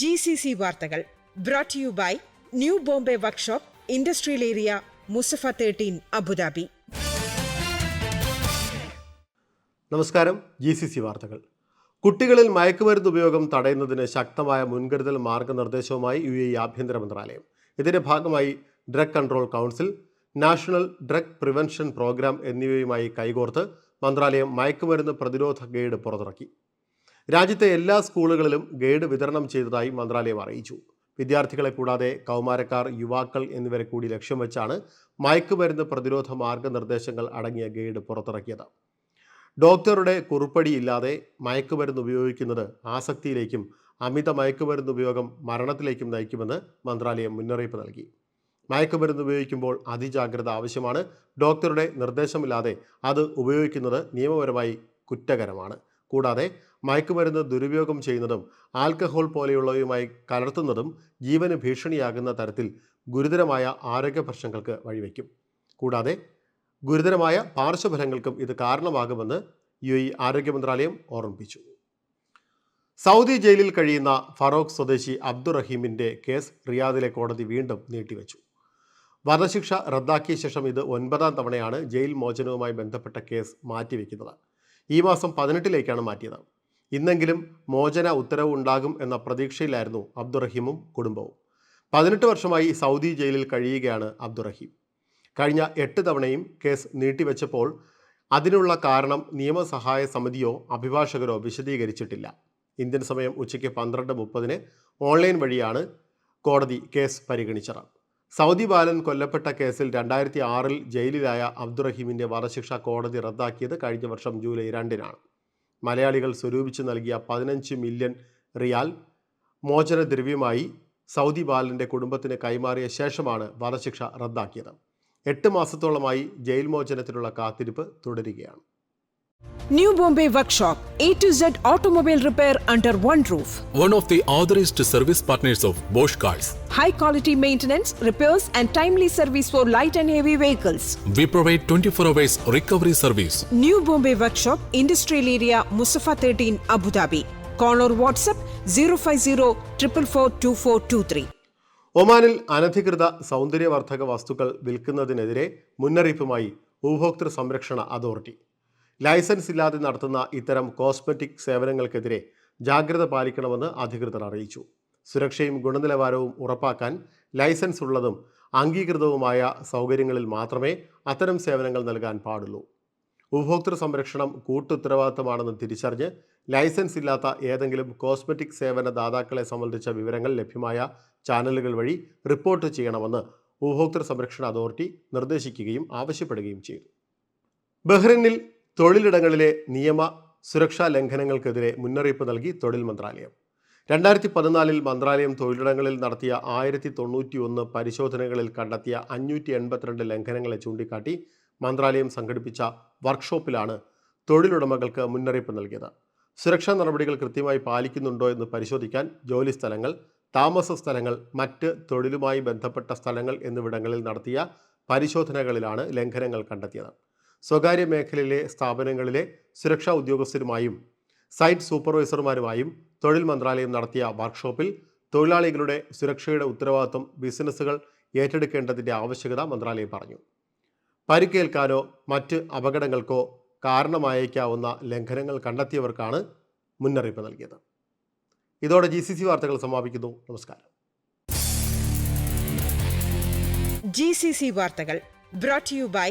G C C വാർത്തകൾ brought you by new Bombay workshop industrial area Mussafah thirteen Abu Dhabi നമസ്കാരം. G C C വാർത്തകൾ. കുട്ടികളിൽ മയക്കുമരുന്ന് ഉപയോഗം തടയുന്നതിന് ശക്തമായ മുൻകരുതൽ മാർഗനിർദ്ദേശവുമായി യു എ ആഭ്യന്തര മന്ത്രാലയം. ഇതിന്റെ ഭാഗമായി drug control council national drug prevention programme എന്നിവയുമായി കൈകോർത്ത് മന്ത്രാലയം മയക്കുമരുന്ന് പ്രതിരോധ ഗൈഡ് പുറത്തിറക്കി. രാജ്യത്തെ എല്ലാ സ്കൂളുകളിലും ഗൈഡ് വിതരണം ചെയ്തതായി മന്ത്രാലയം അറിയിച്ചു. വിദ്യാർത്ഥികളെ കൂടാതെ കൗമാരക്കാർ യുവാക്കൾ എന്നിവരെ കൂടി ലക്ഷ്യം വെച്ചാണ് മയക്കുമരുന്ന് പ്രതിരോധ മാർഗനിർദ്ദേശങ്ങൾ അടങ്ങിയ ഗൈഡ് പുറത്തിറക്കിയത്. ഡോക്ടറുടെ കുറിപ്പടിയില്ലാതെ മയക്കുമരുന്ന് ഉപയോഗിക്കുന്നത് ആസക്തിയിലേക്കും അമിത മയക്കുമരുന്ന് ഉപയോഗം മരണത്തിലേക്കും നയിക്കുമെന്ന് മന്ത്രാലയം മുന്നറിയിപ്പ് നൽകി. മയക്കുമരുന്ന് ഉപയോഗിക്കുമ്പോൾ അതിജാഗ്രത ആവശ്യമാണ്. ഡോക്ടറുടെ നിർദ്ദേശമില്ലാതെ അത് ഉപയോഗിക്കുന്നത് നിയമപരമായി കുറ്റകരമാണ്. കൂടാതെ മയക്കുമരുന്ന് ദുരുപയോഗം ചെയ്യുന്നതും ആൽക്കഹോൾ പോലെയുള്ളവയുമായി കലർത്തുന്നതും ജീവന് ഭീഷണിയാകുന്ന തരത്തിൽ ഗുരുതരമായ ആരോഗ്യ പ്രശ്നങ്ങൾക്ക് വഴിവെക്കും. കൂടാതെ ഗുരുതരമായ പാർശ്വഫലങ്ങൾക്കും ഇത് കാരണമാകുമെന്ന് യു എ ആരോഗ്യ മന്ത്രാലയം ഓർമ്മിപ്പിച്ചു. സൗദി ജയിലിൽ കഴിയുന്ന ഫറോക്ക് സ്വദേശി അബ്ദുറഹീമിന്റെ കേസ് റിയാദിലെ കോടതി വീണ്ടും നീട്ടിവെച്ചു. വധശിക്ഷ റദ്ദാക്കിയ ശേഷം ഇത് ഒൻപതാം തവണയാണ് ജയിൽ മോചനവുമായി ബന്ധപ്പെട്ട കേസ് മാറ്റിവെക്കുന്നത്. ഈ മാസം പതിനെട്ടിലേക്കാണ് മാറ്റിയത്. ഇന്നെങ്കിലും മോചന ഉത്തരവ് ഉണ്ടാകും എന്ന പ്രതീക്ഷയിലായിരുന്നു അബ്ദുറഹീമും കുടുംബവും. പതിനെട്ട് വർഷമായി സൗദി ജയിലിൽ കഴിയുകയാണ് അബ്ദുറഹീം. കഴിഞ്ഞ എട്ട് തവണയും കേസ് നീട്ടിവെച്ചപ്പോൾ അതിനുള്ള കാരണം നിയമസഹായ സമിതിയോ അഭിഭാഷകരോ വിശദീകരിച്ചിട്ടില്ല. ഇന്ത്യൻ സമയം ഉച്ചയ്ക്ക് പന്ത്രണ്ട് മുപ്പതിന് ഓൺലൈൻ വഴിയാണ് കോടതി കേസ് പരിഗണിച്ചത്. സൗദി ബാലൻ കൊല്ലപ്പെട്ട കേസിൽ രണ്ടായിരത്തി ആറിൽ ജയിലിലായ അബ്ദുറഹീമിന്റെ വധശിക്ഷ കോടതി റദ്ദാക്കിയത് കഴിഞ്ഞ വർഷം ജൂലൈ രണ്ടിനാണ്. മലയാളികൾ സ്വരൂപിച്ച് നൽകിയ പതിനഞ്ച് മില്യൺ റിയാൽ മോചനദ്രവ്യമായി സൗദി ബാലന്റെ കുടുംബത്തിന് കൈമാറിയ ശേഷമാണ് വധശിക്ഷ റദ്ദാക്കിയത്. എട്ട് മാസത്തോളമായി ജയിൽ മോചനത്തിനുള്ള കാത്തിരിപ്പ് തുടരുകയാണ്. New Bombay Workshop, A to Z automobile repair under one roof. one of the authorized service partners of Bosch Cars. high quality maintenance, repairs, and timely service for light and heavy vehicles. We provide 24 hours recovery service. New Bombay Workshop, Industrial Area, Musafa 13, Abu Dhabi. Call or WhatsApp 050 444 ഒമാനിൽ അനധികൃത സൗന്ദര്യവർദ്ധക വസ്തുക്കൾ വിൽക്കുന്നതിനെതിരെ മുന്നറിയിപ്പുമായി ഉപഭോക്തൃ സംരക്ഷണ authority licence ഇല്ലാതെ നടത്തുന്ന ഇത്തരം കോസ്മെറ്റിക് സേവനങ്ങൾക്കെതിരെ ജാഗ്രത പാലിക്കണമെന്ന് അധികൃതർ അറിയിച്ചു. സുരക്ഷയും ഗുണനിലവാരവും ഉറപ്പാക്കാൻ ലൈസൻസ് ഉള്ളതും അംഗീകൃതവുമായ സൗകര്യങ്ങളിൽ മാത്രമേ അത്തരം സേവനങ്ങൾ നൽകാൻ പാടുള്ളൂ. ഉപഭോക്തൃ സംരക്ഷണം കൂട്ടുത്തരവാദിത്തമാണെന്ന് തിരിച്ചറിഞ്ഞ് ലൈസൻസ് ഇല്ലാത്ത ഏതെങ്കിലും കോസ്മെറ്റിക് സേവന ദാതാക്കളെ സംബന്ധിച്ച വിവരങ്ങൾ ലഭ്യമായ ചാനലുകൾ വഴി റിപ്പോർട്ട് ചെയ്യണമെന്ന് ഉപഭോക്തൃ സംരക്ഷണ അതോറിറ്റി നിർദ്ദേശിക്കുകയും ആവശ്യപ്പെടുകയും ചെയ്തു. ബഹ്റിനിൽ തൊഴിലിടങ്ങളിലെ നിയമ സുരക്ഷാ ലംഘനങ്ങൾക്കെതിരെ മുന്നറിയിപ്പ് നൽകി തൊഴിൽ മന്ത്രാലയം. രണ്ടായിരത്തി പതിനാലിൽ മന്ത്രാലയം തൊഴിലിടങ്ങളിൽ നടത്തിയ ആയിരത്തി തൊണ്ണൂറ്റി ഒന്ന് പരിശോധനകളിൽ കണ്ടെത്തിയ അഞ്ഞൂറ്റി എൺപത്തിരണ്ട് ലംഘനങ്ങളെ ചൂണ്ടിക്കാട്ടി മന്ത്രാലയം സംഘടിപ്പിച്ച വർക്ക്ഷോപ്പിലാണ് തൊഴിലുടമകൾക്ക് മുന്നറിയിപ്പ് നൽകിയത്. സുരക്ഷാ നടപടികൾ കൃത്യമായി പാലിക്കുന്നുണ്ടോ എന്ന് പരിശോധിക്കാൻ ജോലി സ്ഥലങ്ങൾ താമസ സ്ഥലങ്ങൾ മറ്റ് തൊഴിലുമായി ബന്ധപ്പെട്ട സ്ഥലങ്ങൾ എന്നിവിടങ്ങളിൽ നടത്തിയ പരിശോധനകളിലാണ് ലംഘനങ്ങൾ കണ്ടെത്തിയത്. സ്വകാര്യ മേഖലയിലെ സ്ഥാപനങ്ങളിലെ സുരക്ഷാ ഉദ്യോഗസ്ഥരുമായും സൈറ്റ് സൂപ്പർവൈസർമാരുമായും തൊഴിൽ മന്ത്രാലയം നടത്തിയ വർക്ക്ഷോപ്പിൽ തൊഴിലാളികളുടെ സുരക്ഷയുടെ ഉത്തരവാദിത്വം ബിസിനസ്സുകൾ ഏറ്റെടുക്കേണ്ടതിന്റെ ആവശ്യകത മന്ത്രാലയം പറഞ്ഞു. പരിക്കേൽക്കാനോ മറ്റ് അപകടങ്ങൾക്കോ കാരണമായേക്കാവുന്ന ലംഘനങ്ങൾ കണ്ടെത്തിയവർക്കാണ് മുന്നറിയിപ്പ് നൽകിയത്. ഇതോടെ ജി സി സി വാർത്തകൾ സമാപിക്കുന്നു. നമസ്കാരം. ജി സി സി വാർത്തകൾ brought you by